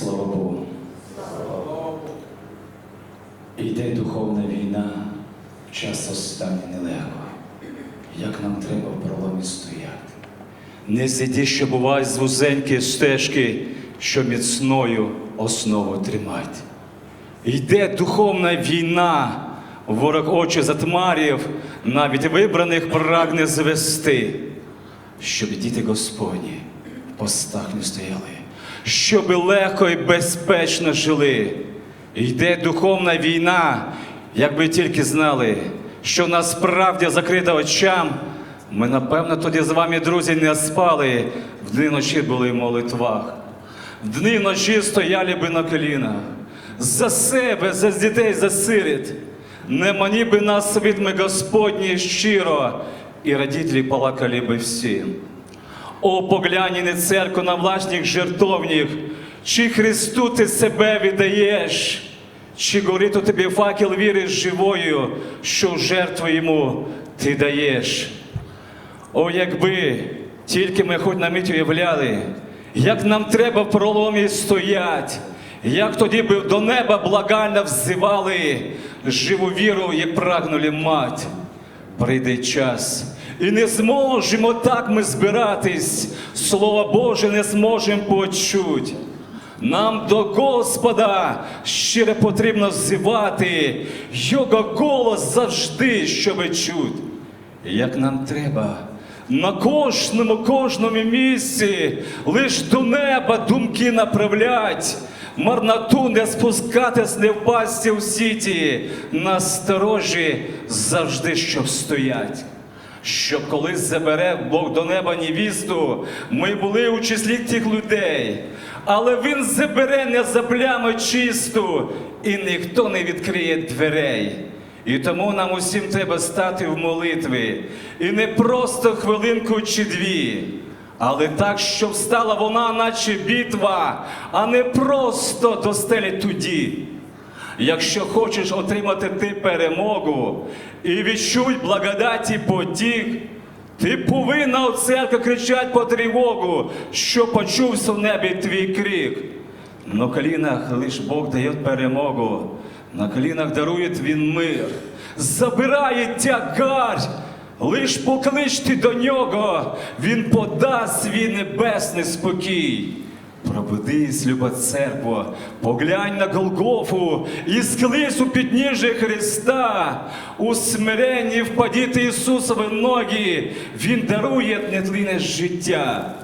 Слава Богу. Йде духовна війна, час останній нелегко. Як нам треба в проломі стояти. Не зійди, що бувають з вузенькі стежки, що міцною основу тримать. Йде духовна війна, ворог очі затмарів, навіть вибраних прагне звести, щоб діти Господні в постах не стояли, щоб легко і безпечно жили. Йде духовна війна, якби тільки знали, що насправді закрита очам. Ми, напевно, тоді з вами, друзі, не спали, в дні ночі були в молитвах. В дні ночі стояли би на колінах. За себе, за дітей, за сиріт. Не мані би нас світми Господні щиро, і родителі полакали би всі. О, поглянь на церкву на власних жертовніх, чи Христу ти себе віддаєш, чи горить у тобі факел віри живою, що жертву йому ти даєш. О, якби тільки ми хоч на мить уявляли, як нам треба в проломі стоять, як тоді би до неба благально взивали, живу віру і прагнули мать. Прийде час, і не зможемо так ми збиратись, Слово Боже не зможемо почуть. Нам до Господа щиро потрібно взивати, Його голос завжди, щоби чуть. Як нам треба на кожному, кожному місці лиш до неба думки направлять, марноту не спускатись, не впасти в сіті, насторожі завжди щоб стоять. Щоб колись забере Бог до неба невісту, ми були у числі тих людей, але Він забере не за плями чисту, і ніхто не відкриє дверей. І тому нам усім треба стати в молитві, і не просто хвилинку чи дві, але так, щоб стала вона, наче битва, а не просто до стелі туді. Якщо хочеш отримати ти перемогу і відчуй благодаті потік, ти повинна у церкві кричати по тривогу, що почувся в небі твій крик. На колінах лиш Бог дає перемогу, на колінах дарує він мир, забирає тягар, лиш покличте до нього, він подасть свій небесний спокій. Пробудись, люба церква, поглянь на Голгофу і склись у підніжжя Христа, у смиренні впадіти Ісусові ноги, Він дарує нетлінне життя.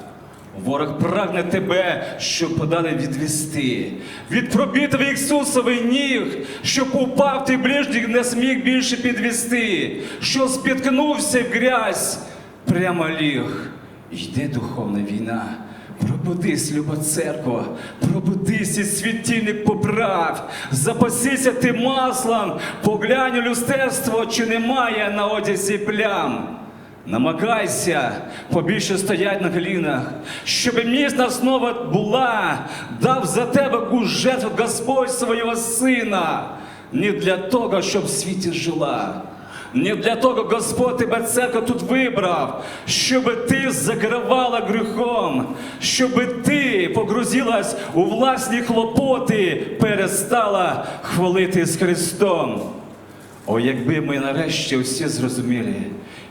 Ворог прагне тебе, щоб подали відвести. Від пробитого Ісусовий ніг, щоб упав ти ближніх не зміг більше підвести, що спіткнувся в грязь, прямо ліг. Йде духовна війна. Пробудись, люба церква, пробудись і світильник поправ, запасися ти маслом, поглянь у люстерство, чи немає на одязі плям. Намагайся побільше стоять на колінах, щоб міцна основа була, дав за тебе жертву Господь свого сина, не для того, щоб в світі жила. Не для того Господь тебе церква тут вибрав, щоб ти закривала гріхом, щоб ти погрузилась у власні хлопоти, перестала хвалити з Христом. О, якби ми нарешті всі зрозуміли,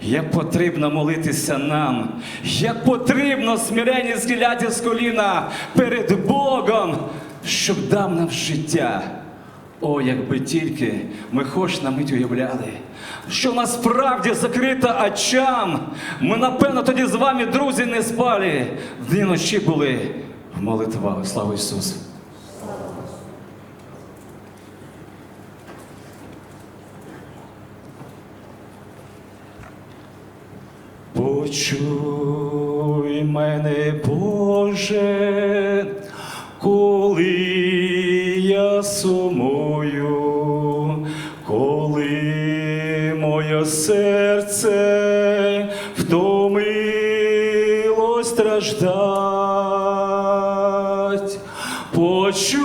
як потрібно молитися нам, як потрібно смирення схиляти з коліна перед Богом, щоб дав нам життя. О, якби тільки ми хоч на мить уявляли, що насправді закрита очам. Ми, напевно, тоді з вами, друзі, не спали. В дні ночі були в молитвах. Слава Ісусу! Почуй мене, Боже, коли я сумую, серце втомило страждать. Почуй,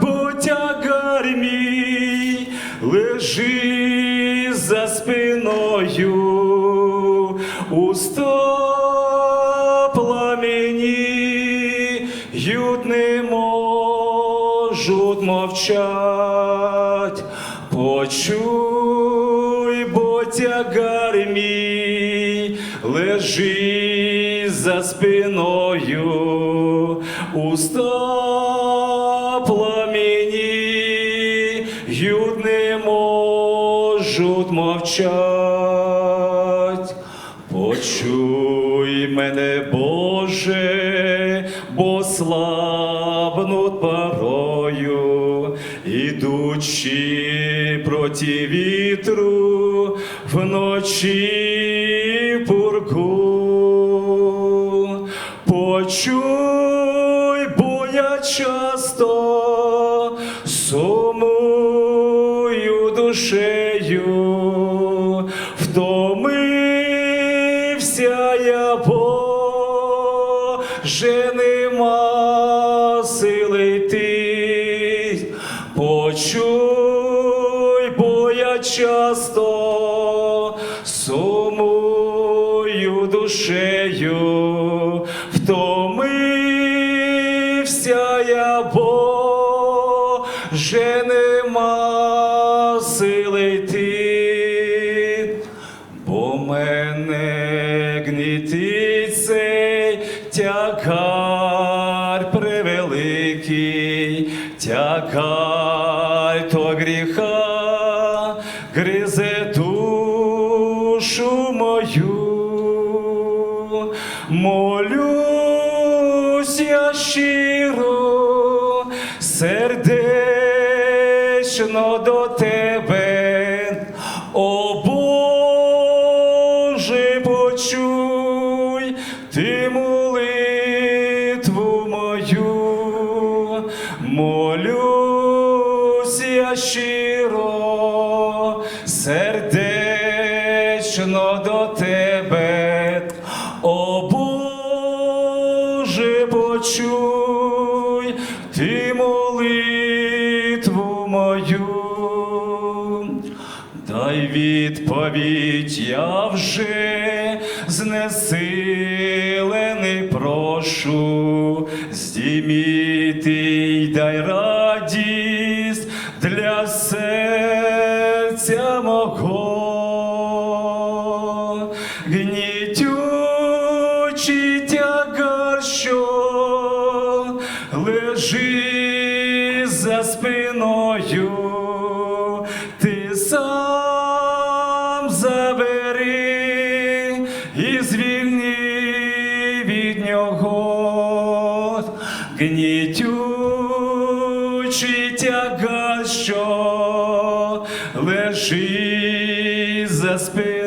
бо тягар мій лежи за спиною, ють не можуть мовчать. Почуй мене, Боже, бо слабнут порою, ідучи проти вітру вночі мене гнітить ти прошу, здійміти й дай радість для серця Гнітючий тягар, що лежить за спиною,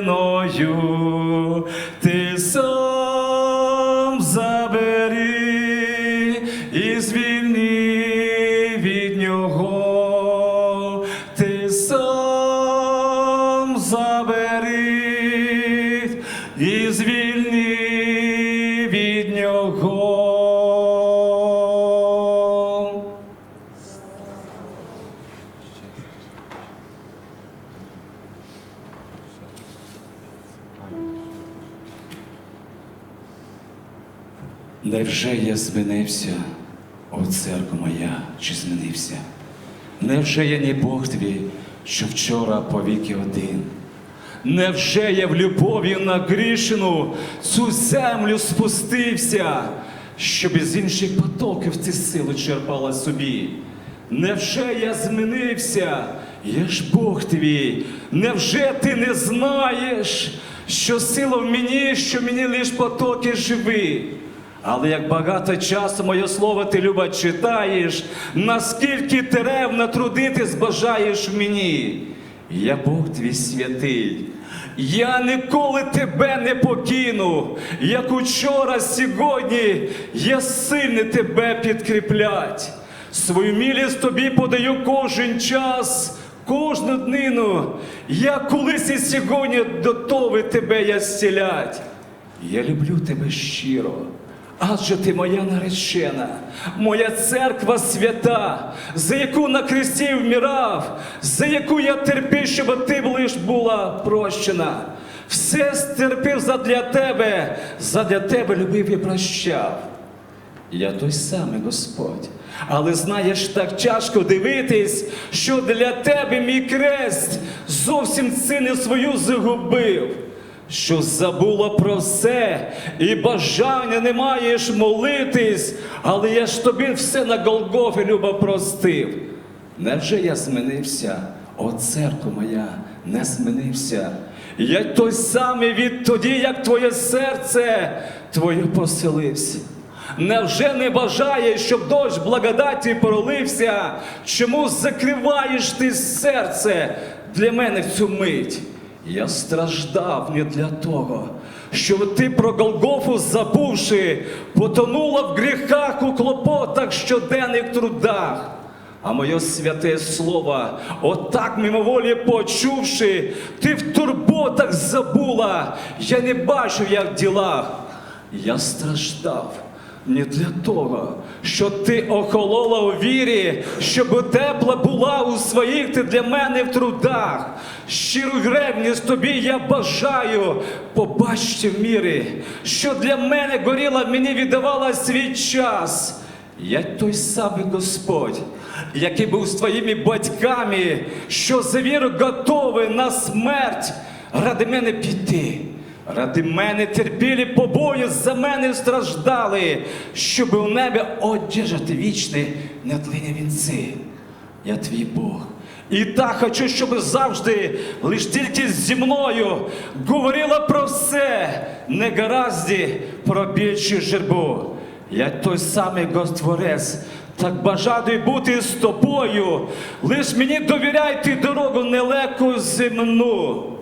Невже я змінився, о церква моя, чи змінився? Невже я не Бог твій, що вчора повіки один? Невже я в любові на грішину цю землю спустився, щоб із інших потоків ці сили черпала собі? Невже я змінився? Я ж Бог твій, невже ти не знаєш, що сила в мені, що мені лиш потоки живі? Але як багато часу моє слово ти люба читаєш, наскільки ти ревно трудитись бажаєш мені, я Бог твій святий. Я ніколи тебе не покину, як учора, сьогодні я сильний тебе підкріплять. Свою милість тобі подаю кожен час, кожну днину. Я колись і сьогодні готовий тебе я зцілять. Я люблю тебе щиро. Адже ти моя наречена, моя церква свята, за яку на хресті вмирав, за яку я терпів, щоб ти лиш була прощена. Все стерпів задля тебе, задля тебе любив і прощав. Я той самий Господь. Але знаєш, так тяжко дивитись, що для тебе мій крест зовсім цини свою загубив, що забула про все, і бажання не маєш молитись, але я ж тобі все на Голгофі люба простив. Невже я змінився, о церква моя, не змінився? Я той самий відтоді, як твоє серце твоє поселився. Невже не бажаєш, щоб дощ благодаті пролився? Чому закриваєш ти серце для мене в цю мить? Я страждав не для того, щоб ти про Голгофу забувши, потонула в гріхах у клопотах щоденних трудах. А моє святе слово, отак мимоволі почувши, ти в турботах забула, я не бачу, як в ділах. Я страждав не для того, що ти охолола у вірі, щоб тепла була у своїх ти для мене в трудах. Щиру гребність тобі я бажаю, побачте в мірі, що для мене горіла, мені віддавала свій час. Я той самий Господь, який був з твоїми батьками, що за віру готовий на смерть ради мене піти. Ради мене терпілі побої, за мене страждали, щоб у небі одержати вічні нетлинні вінці. Я твій Бог. І так хочу, щоб завжди, лиш тільки зі мною, говорила про все, не гаразді про більшу жербу. Я той самий Господворець, так бажаю бути з тобою. Лиш мені довіряй ти дорогу нелегку земну.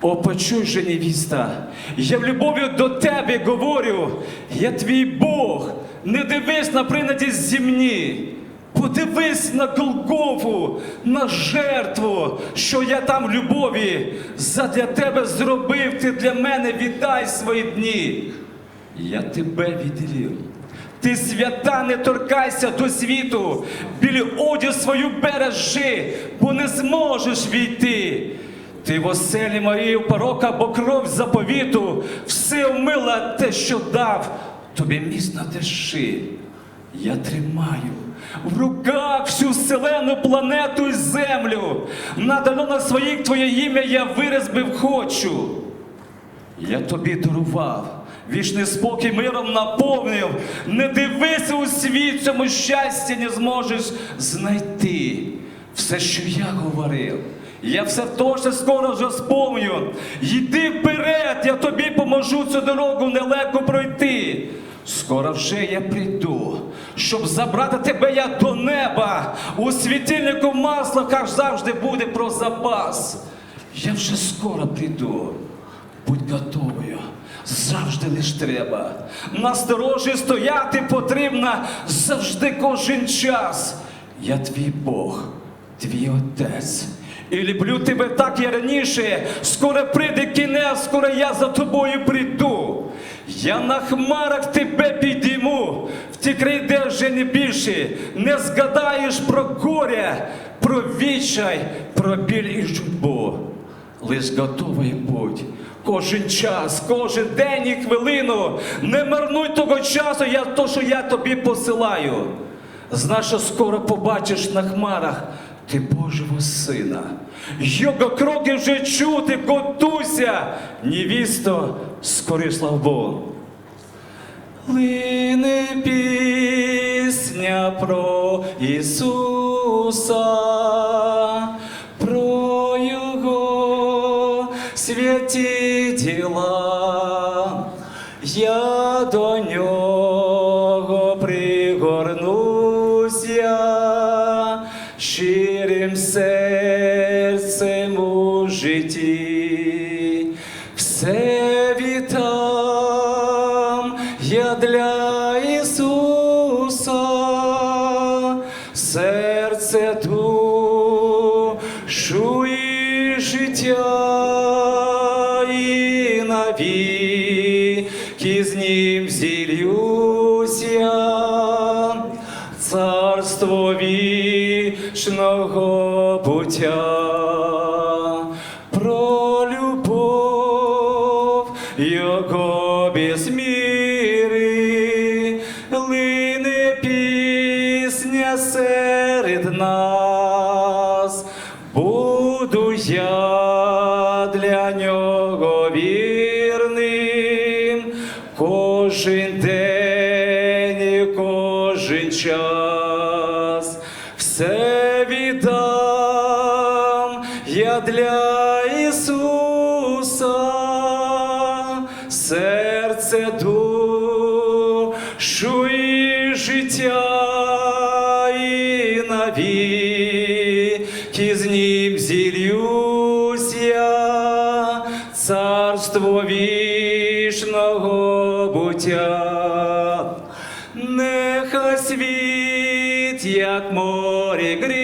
О, почуй же, невіста, я в любові до тебе говорю, я твій Бог, не дивись на принаді земні. Подивись на Голгофу, на жертву, що я там в любові задля тебе зробив, ти для мене віддай свої дні. Я тебе відділив. Ти свята, не торкайся до світу, білі одяг свою бережи, бо не зможеш війти. Ти в оселі Марії порока, бо кров заповіту, все вмила те, що дав, тобі міцно держи. Я тримаю в руках всю вселену планету і землю. Надано на своїх твоє ім'я я вирізбив хочу. Я тобі дарував, вічний спокій миром наповнив. Не дивися у світ, цьому щастя не зможеш знайти. Все, що я говорив, я все точно скоро вже сповню. Йди вперед, я тобі поможу цю дорогу нелегко пройти. Скоро вже я прийду, щоб забрати тебе я до неба. У світильнику масла, як завжди буде про запас. Я вже скоро прийду. Будь готовою, завжди лиш треба. На сторожі стояти потрібно завжди кожен час. Я твій Бог, твій Отець. І люблю тебе так, як раніше. Скоро прийде кінець, скоро я за тобою прийду. Я на хмарах тебе підійму, в ті край, де вже не більше, не згадаєш про горя, про відчай, про біль і журбу. Лиш готовий будь. Кожен час, кожен день і хвилину. Не марнуй того часу, я то, що я тобі посилаю. Знай, що скоро побачиш на хмарах ти Божого сина. Його кроки вже чути, готуйся, невісто, скорі славбон. Лине пісня про Ісуса, Ісуса, серце душу і життя, і навіки з ним зілюся. Царство вічного буття серед нас. Навіки з ним зілюсь я, царство вічного буття. Нехай світ, як море грізно,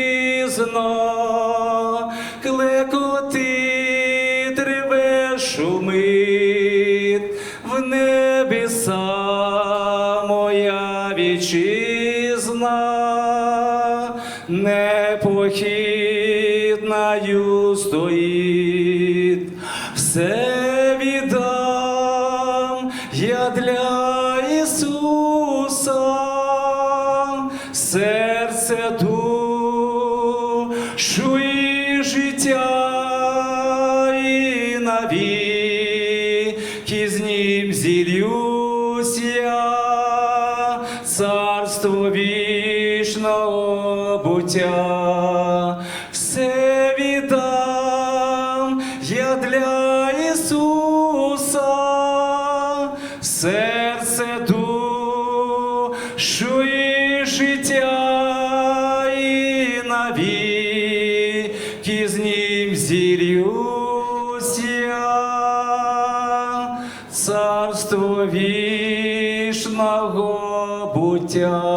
непохитною стоїть, все для Ісуса, серце душу і життя і навіки з ним зільюсь я, царство вічного буття.